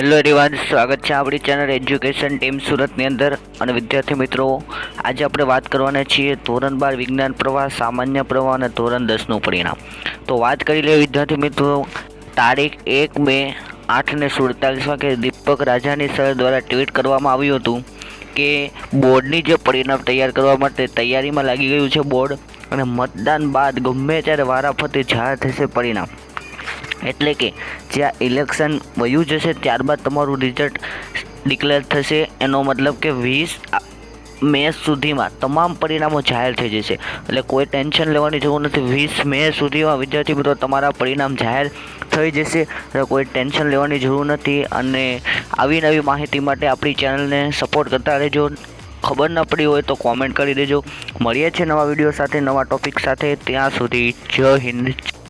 Hello everyone સ્વાગત છે આપણી ચેનલ એજ્યુકેશન ટીમ સુરતની અંદર. અને વિદ્યાર્થી મિત્રો, આજે આપણે વાત કરવાના છીએ ધોરણ બાર વિજ્ઞાન પ્રવાહ, સામાન્ય પ્રવાહ અને ધોરણ દસનું પરિણામ. તો વાત કરી લઈએ વિદ્યાર્થી મિત્રો, તારીખ એક મે આઠ ને સુડતાલીસ વાગે દીપક રાજાની સર દ્વારા ટ્વીટ કરવામાં આવ્યું હતું કે બોર્ડની જે પરિણામ તૈયાર કરવા માટે તૈયારીમાં લાગી ગયું છે બોર્ડ. અને મતદાન બાદ ગમે ત્યારે વારાફરતી જાહેર થશે પરિણામ. એટલે કે જ્યાં ઇલેક્શન વયું જશે, ત્યારબાદ તમારું રિઝલ્ટ ડિક્લેર થશે. એનો મતલબ કે વીસ મે સુધીમાં તમામ પરિણામો જાહેર થઈ જશે. એટલે કોઈ ટેન્શન લેવાની જરૂર નથી. વીસ મે સુધીમાં વિદ્યાર્થી મિત્રો, તમારા પરિણામ જાહેર થઈ જશે. એટલે કોઈ ટેન્શન લેવાની જરૂર નથી. અને આવી નવી માહિતી માટે આપણી ચેનલને સપોર્ટ કરતા રહેજો. ખબર ન પડી હોય તો કોમેન્ટ કરી દેજો. મળીએ છીએ નવા વીડિયો સાથે, નવા ટોપિક સાથે. ત્યાં સુધી જય હિન્દ.